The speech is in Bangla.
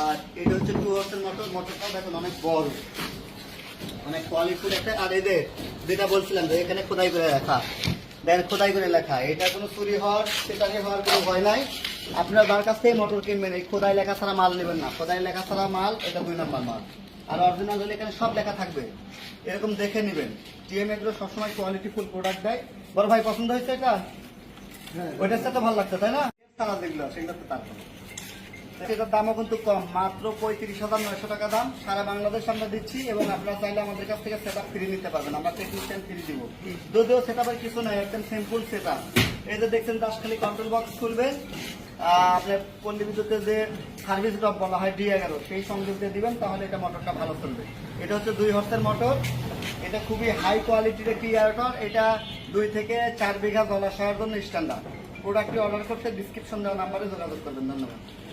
আর এটা হচ্ছে টু হর্সের মোটর মোটরটাও দেখুন অনেক বড় অনেক কোয়ালিটির একটা। আর এই যে যেটা বলছিলাম যে এখানে খোদাই করে লেখা দেখেন খোদাই করে লেখা এটা কোনো চুরি হওয়ার সেটাকে হওয়ার কোনো ভয় নাই। আপনার যার কাছ থেকে মোটর কিনবেন এই খোদাই লেখা ছাড়া মাল নেবেন না। খোদাই লেখা ছাড়া মাল এটা দুই নম্বর মাল। আর অরিজিনাল হলে এখানে সব লেখা থাকবে। এরকম দেখে নেবেন। টিএম এগুলো সবসময় কোয়ালিটি ফুল প্রোডাক্ট দেয়। বড় ভাই পছন্দ হয়েছে এটা? ওইটার সাথে ভালো লাগছে তাই না? সারা যেগুলো সেগুলো তো তারপরে এটার দামও কিন্তু কম, মাত্র পঁয়ত্রিশ হাজার নয়শো টাকা দাম। সারা বাংলাদেশ আমরা দিচ্ছি এবং আপনারা চাইলে আমাদের কাছ থেকে সেট ফ্রি নিতে পারবেন। আমরা টেকনিশিয়ান ফ্রি দিব। যদিও সেট কিছু নয় একদম সিম্পল সেট এই যে দেখছেন দাসখালি কন্ট্রোল বক্স খুলবে। আপনার পল্লী বিদ্যুতের যে সার্ভিস ড্রপ বলা হয় ডি এগারো, সেই সংযোগ দিয়ে দিবেন, তাহলে এটা মোটরটা ভালো চলবে। এটা হচ্ছে দুই হর্সের মোটর এটা খুবই হাই কোয়ালিটির একটি এয়ারটর এটা দুই থেকে চার বিঘা জলাশয়ের জন্য স্ট্যান্ডার্ড প্রোডাক্টটি অর্ডার করতে ডিসক্রিপশন দেওয়া নাম্বারে যোগাযোগ করবেন। ধন্যবাদ।